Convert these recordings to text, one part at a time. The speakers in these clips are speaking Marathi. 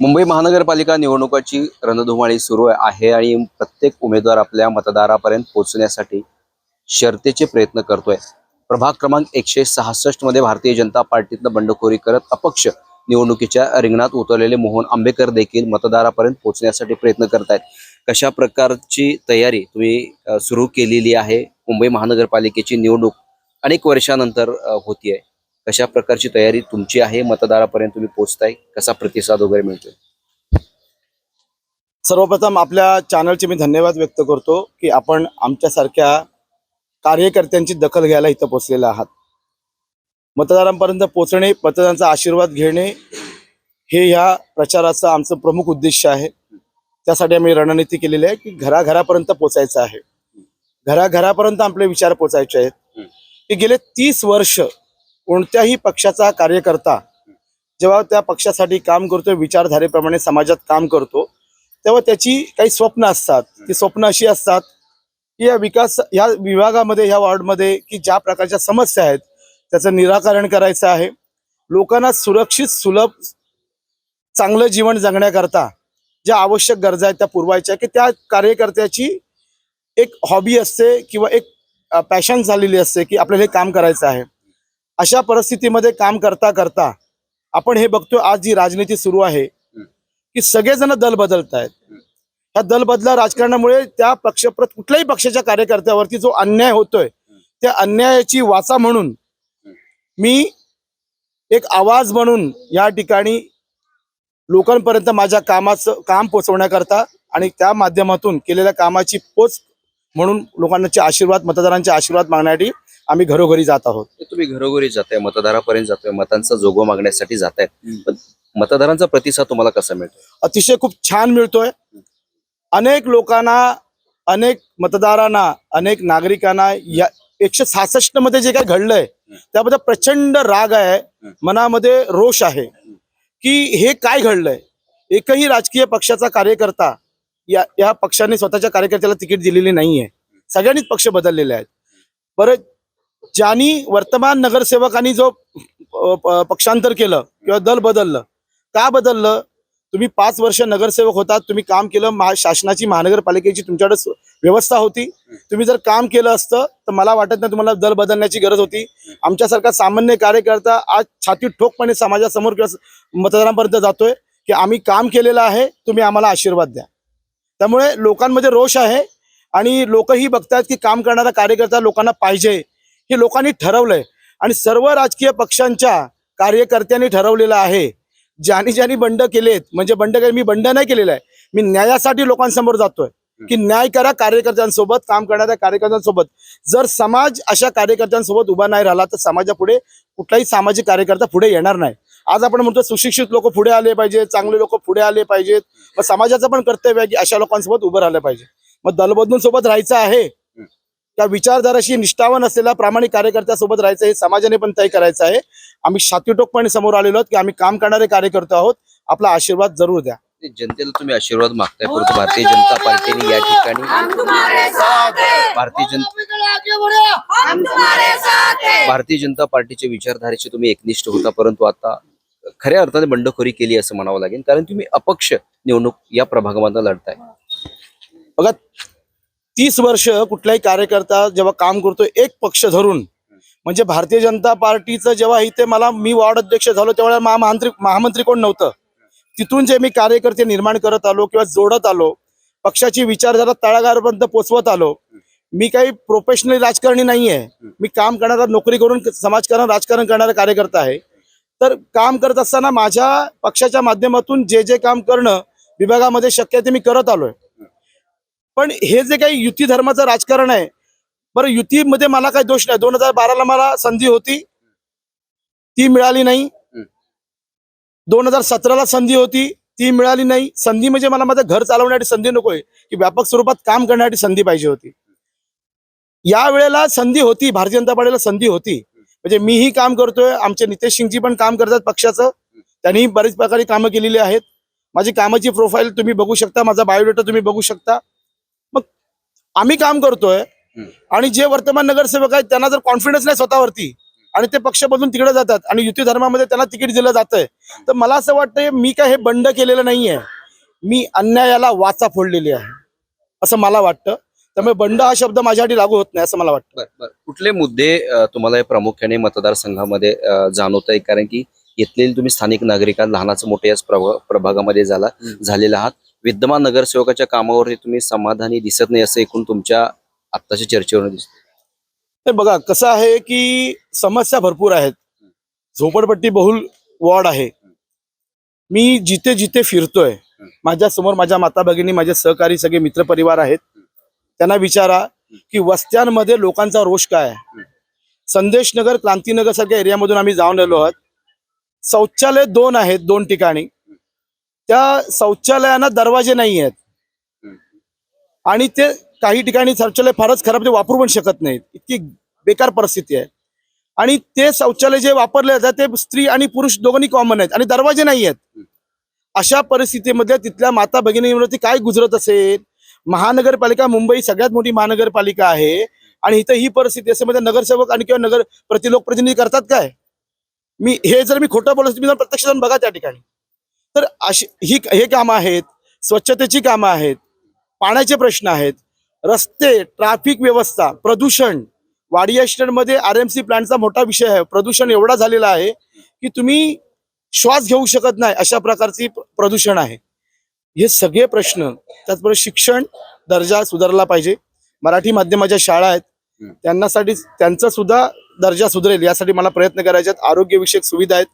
मुंबई महानगरपालिका निवडणुकाची रणधुमाळी सुरू आहे आणि प्रत्येक उमेदवार आपल्या मतदारापर्यंत पोहोचण्यासाठी शर्तेचे प्रयत्न करतोय. प्रभाग क्रमांक एकशे सहासष्टमध्ये भारतीय जनता पार्टीतनं बंडखोरी करत अपक्ष निवडणुकीच्या रिंगणात उतरलेले मोहन आंबेकर देखील मतदारापर्यंत पोहोचण्यासाठी प्रयत्न करत आहेत कशा प्रकारची तयारी तुम्ही सुरू केलेली आहे? मुंबई महानगरपालिकेची निवडणूक अनेक वर्षानंतर होतीये. कशा प्रकारची तयारी तुमची आहे मतदारापर्यंत तुम्ही पोहोचताय कसा प्रतिसाद वगैरे मिळतोय? सर्वप्रथम आपल्या चॅनलचे मी धन्यवाद व्यक्त करतो की आपण आमच्यासारख्या कार्यकर्त्यांची दखल घ्यायला इथं पोचलेले आहात. मतदारांपर्यंत पोचणे मतदारांचा आशीर्वाद घेणे हे ह्या प्रचाराचं आमचं प्रमुख उद्देश आहे. त्यासाठी आम्ही रणनीती केलेली आहे की घराघरापर्यंत पोचायचं आहे. घराघरापर्यंत आपले विचार पोचायचे आहेत. की गेले तीस वर्ष कोणत्याही पक्षाचा कार्यकर्ता जेव्हा त्या पक्षासाठी काम करतो विचारधारेप्रमाणे समाजात काम करतो तेव्हा त्याची काही स्वप्न असतात. ती स्वप्न अशी असतात की या विकास या विभागामध्ये ह्या वॉर्डमध्ये की ज्या प्रकारच्या समस्या आहेत त्याचं निराकरण करायचं आहे. लोकांना सुरक्षित सुलभ चांगलं जीवन जगण्याकरता ज्या आवश्यक गरजा आहेत त्या पुरवायच्या की त्या कार्यकर्त्याची एक हॉबी असते किंवा एक पॅशन झालेली असते की आपल्याला हे काम करायचं आहे. अशा परिस्थितीमध्ये काम करता करता आपण हे बघतो आज जी राजनीती सुरू आहे की सगळेजण दल बदलत आहेत ह्या दल बदला राजकारणामुळे त्या पक्षप्रत कुठल्याही पक्षाच्या कार्यकर्त्यावरती जो अन्याय होतोय त्या अन्यायाची वाचा म्हणून मी एक आवाज म्हणून या ठिकाणी लोकांपर्यंत माझ्या कामाचं काम पोचवण्याकरता आणि त्या माध्यमातून केलेल्या कामाची पोच म्हणून लोकांचे आशीर्वाद मतदारांचे आशीर्वाद मागण्यासाठी आम्ही घरोघरी जात आहोत. तुम्ही घरोघरी जाताय मतदारापर्यंत जातोय मतांचा जोगवा मागण्यासाठी पण मतदारांचा प्रतिसाद तुम्हाला कसा मिळतो अतिशय खूप छान मिळतोय. अनेक लोकांना अनेक मतदारांना अनेक नागरिकांना या एकशे सहासष्टमध्ये जे काही घडलंय त्याबद्दल प्रचंड राग आहे मनामध्ये रोष आहे. की हे काय घडलंय? एकही राजकीय पक्षाचा कार्यकर्ता या या पक्षाने स्वतःच्या कार्यकर्त्याला तिकीट दिलेली नाहीये. सगळ्यांनीच पक्ष बदललेले आहेत. बरं ज्यांनी वर्तमान नगरसेवकांनी जो प- पक्षांतर केलं किंवा दल बदललं का बदललं? तुम्ही पाच वर्ष नगरसेवक होतात तुम्ही काम केलं महा शासनाची महानगरपालिकेची तुमच्याकडे व्यवस्था होती. तुम्ही जर काम केलं असतं तर मला वाटत नाही तुम्हाला दल बदलण्याची गरज होती. आमच्यासारखा सामान्य कार्यकर्ता आज छाती ठोकपणे समाजासमोर किंवा मतदारांपर्यंत जातोय की आम्ही काम केलेलं आहे तुम्ही आम्हाला आशीर्वाद द्या. त्यामुळे लोकांमध्ये रोष आहे आणि लोकही बघतात की काम करणारा कार्यकर्ता लोकांना पाहिजे. हे लोकांनी ठरवलंय. आणि सर्व राजकीय पक्षांच्या कार्यकर्त्यांनी ठरवलेलं आहे. ज्यांनी ज्यांनी बंड केलेत म्हणजे बंड केले मी बंड नाही केलेलं आहे. मी न्यायासाठी लोकांसमोर जातोय. की न्याय करा कार्यकर्त्यांसोबत काम करणाऱ्या कार्यकर्त्यांसोबत. जर समाज अशा कार्यकर्त्यांसोबत उभा नाही राहिला तर समाजापुढे कुठलाही सामाजिक कार्यकर्ता पुढे येणार नाही. आज आपण म्हणतो सुशिक्षित लोक पुढे आले पाहिजेत चांगले लोक पुढे आले पाहिजेत. मग समाजाचं पण कर्तव्य आहे की अशा लोकांसोबत उभं राहिलं पाहिजे. मग दलबदलून सोबत राहायचं आहे. त्या विचारधाराशी निष्ठावान असलेल्या प्रामाणिक कार्यकर्त्यासोबत राहायचं हे समाजाने पण तय करायचं आहे. आम्ही शातीटोकपणे समोर आलेलो आहोत की आम्ही काम करणारे कार्यकर्ते आहोत. आपला आशीर्वाद जरूर द्या. जनतेला तुम्ही आशीर्वाद मागताय परंतु भारतीय जनता पार्टीने या ठिकाणी हैं. भारतीय जन हम तुम्हारे साथ हैं. भारतीय जनता पार्टीच्या विचारधारेचे तुम्ही एकनिष्ठ होता परंतु आता खऱ्या अर्थाने बंडखोरी केली असं म्हणावं लागेल. कारण तुम्ही अपक्ष निवडणूक या प्रभागामध्ये लढताय. बघा तीस वर्ष कुठलाही कार्यकर्ता जेव्हा काम करतो एक पक्ष धरून. म्हणजे भारतीय जनता पार्टीचं जेव्हा इथे मला मी वॉर्ड अध्यक्ष झालो तेव्हा महामंत्री महामंत्री कोण नव्हतं? तिथून जे मी कार्यकर्ते निर्माण करत आलो किंवा जोडत आलो पक्षाची विचारधारा तळागारपर्यंत पोचवत आलो मी काही प्रोफेशनल राजकारणी नाही आहे मी काम करणारा नोकरी करून समाजकारण राजकारण करणारा कार्यकर्ता आहे. तर काम करत असताना माझ्या पक्षाच्या माध्यमातून जे जे काम करणं विभागामध्ये शक्य ते मी करत आलोय. पण हे जे काही युती धर्माचं राजकारण आहे बरं युतीमध्ये मला काही दोष नाही. दोन हजार बाराला मला संधी होती. ती मिळाली नाही. दोन हजार सतराला संधी होती. ती मिळाली नाही. संधी म्हणजे मला माझं घर चालवण्यासाठी संधी नकोय. की व्यापक स्वरूपात काम करण्यासाठी संधी पाहिजे होती. या वेळेला संधी होती. भारतीय जनता पार्टीला संधी होती. म्हणजे मीही काम करतोय. आमचे नितेश सिंगजी पण काम करतात पक्षाचं. त्यांनी बरेच प्रकारे कामं केलेली आहेत. माझी कामाची प्रोफाईल तुम्ही बघू शकता. माझा बायोडेटा तुम्ही बघू शकता. आम्ही काम करतोय आणि जे वर्तमान नगरसेवक आहेत त्यांना जर कॉन्फिडन्स नाही स्वतःवरती आणि ते पक्ष बदलून तिकडे जातात आणि युती धर्मामध्ये त्यांना तिकीट दिलं जातंय तर मला असं वाटतंय मी काय हे बंड केलेलं नाहीये. मी अन्यायाला वाचा फोडलेली आहे असं मला वाटतं. त्यामुळे बंड हा शब्द माझ्यासाठी लागू होत नाही असं मला वाटतं. कुठले मुद्दे तुम्हाला हे प्रामुख्याने मतदारसंघामध्ये जाणवत आहे कारण की येथील तुम्ही स्थानिक नागरिकां लहानाचं मोठे याच प्रभा- प्रभागामध्ये झाला झालेला आहात. विद्यमान नगरसेवकाच्या कामावरती तुम्ही समाधानी दिसत नाही असं एकूण तुमच्या आत्ताच्या चर्चेवरून दिसत. तर बघा कसं आहे की समस्या भरपूर आहेत. झोपडपट्टी बहुल वॉर्ड आहे. मी जिथे जिथे फिरतोय माझ्यासमोर माझ्या माता भगिनी माझे सहकारी सगळे मित्रपरिवार आहेत. त्यांना विचारा की वस्त्यांमध्ये लोकांचा रोष काय आहे? संदेशनगर क्रांतीनगर सारख्या एरियामधून आम्ही जाऊन आलो आहोत. शौचालय दोन आहेत दोन ठिकाणी. त्या शौचालयांना दरवाजे नाही आहेत. आणि ते काही ठिकाणी शौचालय फारच खराब ते वापरू पण शकत नाहीत. इतकी बेकार परिस्थिती आहे. आणि ते शौचालय जे वापरले जातात ते स्त्री आणि पुरुष दोघांनी कॉमन आहेत. आणि दरवाजे नाही आहेत. अशा परिस्थितीमध्ये तिथल्या माता भगिनीवरती काय गुजरत असेल? महानगरपालिका मुंबई सगळ्यात मोठी महानगरपालिका आहे. आणि इथं ही परिस्थिती असेल म्हणजे नगरसेवक आणि किंवा नगर प्रति लोकप्रतिनिधी करतात काय? मी हे जर मी खोटं बोलत तुम्ही जाऊन प्रत्यक्ष जाऊन बघा त्या ठिकाणी. तर अशी ही हे कामं आहेत स्वच्छतेची कामं आहेत पाण्याचे प्रश्न आहेत रस्ते ट्रॅफिक व्यवस्था प्रदूषण वाडिया मध्ये आर एम सी प्लांटचा मोठा विषय आहे प्रदूषण एवढा झालेला आहे की तुम्ही श्वास घेऊ शकत नाही अशा प्रकारची प्र- प्रदूषण आहे. हे सगळे प्रश्न त्याचबरोबर शिक्षण दर्जा सुधारला पाहिजे. मराठी माध्यमाच्या शाळा आहेत. त्यांनासाठी त्यांचा सुद्धा दर्जा सुधारेल यासाठी मला प्रयत्न करायचे आहेत. आरोग्यविषयक सुविधा आहेत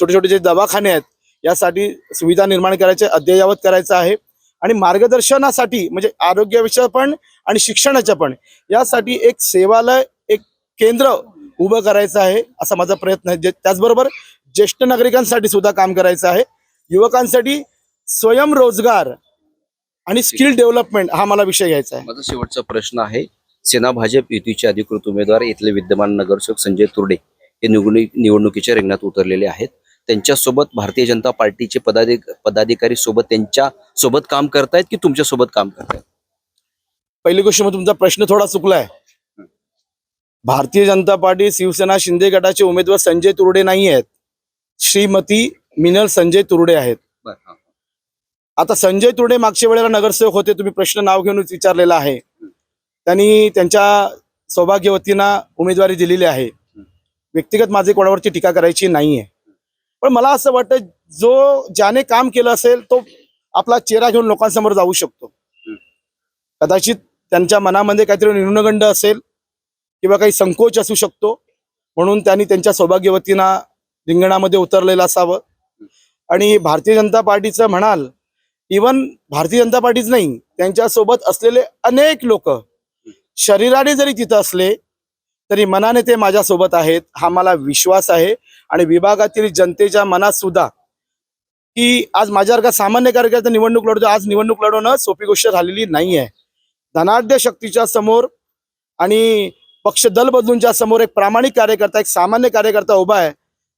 छोटे छोटे जे दवाखाने आहेत यासाठी सुविधा निर्माण करायचे अद्ययावत करायचं आहे. आणि मार्गदर्शनासाठी म्हणजे आरोग्याविषयी पण आणि शिक्षणाच्या पण यासाठी एक सेवालय एक केंद्र उभं करायचं आहे असा माझा प्रयत्न आहे. जे- त्याचबरोबर ज्येष्ठ नागरिकांसाठी सुद्धा काम करायचं आहे. युवकांसाठी स्वयंरोजगार आणि स्किल डेव्हलपमेंट हा मला विषय घ्यायचा आहे. माझा शेवटचा प्रश्न आहे सेना भाजप युतीचे अधिकृत उमेदवार इथले विद्यमान नगरसेवक संजय तुर्डे हे निवडणुकीच्या रिंगणात उतरलेले आहेत. त्यांच्यासोबत भारतीय जनता पार्टीचे पदाधिक पदाधिकारी सोबत त्यांच्यासोबत काम करतायत की तुमच्यासोबत काम करतायत? पहिली गोष्ट म्हणजे तुमचा प्रश्न थोडा चुकलाय. भारतीय जनता पार्टी शिवसेना शिंदे गटाचे उमेदवार संजय तुरडे नाही आहेत. श्रीमती मिनल संजय तुरडे आहेत. आता संजय तुरडे मागच्या वेळेला नगरसेवक होते तुम्ही प्रश्न नाव घेऊनच विचारलेला आहे. त्यांनी त्यांच्या सौभाग्यवतींना उमेदवारी दिलेली आहे. व्यक्तिगत माझे कोणावरची टीका करायची नाहीये. पण मला असं वाटतं जो ज्याने काम केलं असेल तो आपला चेहरा घेऊन लोकांसमोर जाऊ शकतो. कदाचित त्यांच्या मनामध्ये काहीतरी न्यूनगंड असेल किंवा काही संकोच असू शकतो म्हणून त्यांनी त्यांच्या सौभाग्यवतींना रिंगणामध्ये उतरलेलं असावं. आणि भारतीय जनता पार्टीचं म्हणाल इवन भारतीय जनता पार्टीच नाही त्यांच्यासोबत असलेले अनेक लोक शरीराने जरी तिथं असले तरी मनाने ते माझ्यासोबत आहेत. हा मला विश्वास आहे. आणि विभागातील जनतेच्या मनात सुद्धा की आज माझ्यासारखा सामान्य कार्यकर्ता निवडणूक लढतो आज निवडणूक लढवणं सोपी गोष्ट झालेली नाही आहे धनाढ्य शक्तीच्या समोर आणि पक्ष दल बदलूनच्या समोर एक प्रामाणिक कार्यकर्ता एक सामान्य कार्यकर्ता उभा आहे.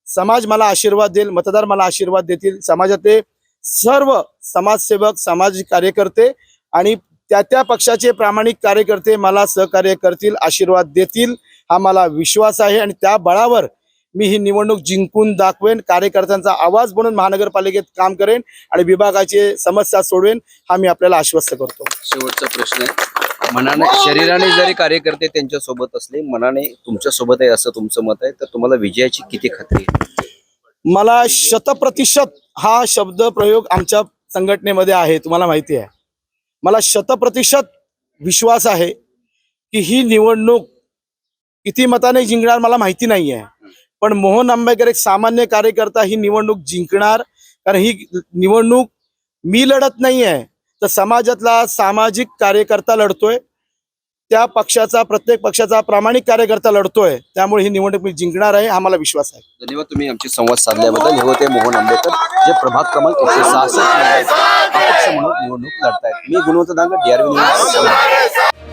समाज मला आशीर्वाद देईल मतदार मला आशीर्वाद देतील. समाजातले सर्व समाजसेवक सामाजिक कार्यकर्ते आणि त्या त्या पक्षाचे प्रामाणिक कार्यकर्ते मला सहकार्य करतील आशीर्वाद देतील. हा मला विश्वास आहे आणि त्या बळावर मी ही निवडणूक जिंकून दाखवेन कार्यकर्त्यांचा आवाज बनून महानगरपालिकेत काम करेन आणि विभागाची समस्या सोडवेन हा मी आपल्याला आश्वस्त करतो. शेवटचा प्रश्न आहे. मनाने शरीराने जरी कार्यकर्ते त्यांच्यासोबत असले मनाने तुमच्यासोबत आहे असं तुमचं मत आहे तर तुम्हाला विजयाची किती खात्री आहे? मला शतप्रतिशत हा शब्द प्रयोग आमच्या संघटनेमध्ये आहे तुम्हाला माहिती आहे. मला शतप्रतिशत विश्वास आहे की ही निवडणूक किती मताने जिंकणार मला माहिती नाही आहे पण मोहन आंबेकर एक सामान्य कार्यकर्ता ही निवडणूक जिंकणार कारण ही निवडणूक मी लढत नाही आहे तर समाजातला सामाजिक कार्यकर्ता लढतोय. त्या पक्षाचा प्रत्येक पक्षाचा प्रामाणिक कार्यकर्ता लढतोय त्यामुळे ही निवडणूक मी जिंकणार आहे आम्हाला विश्वास आहे. धन्यवाद तुम्ही आमची संवाद साधल्याबद्दल. हे होते मोहन आंबेकर जे प्रभाग क्रमांक एकशे सहासष्ट म्हणून निवडणूक लढतायत. मी गुणवंत दांग डीआरबी न्यूज.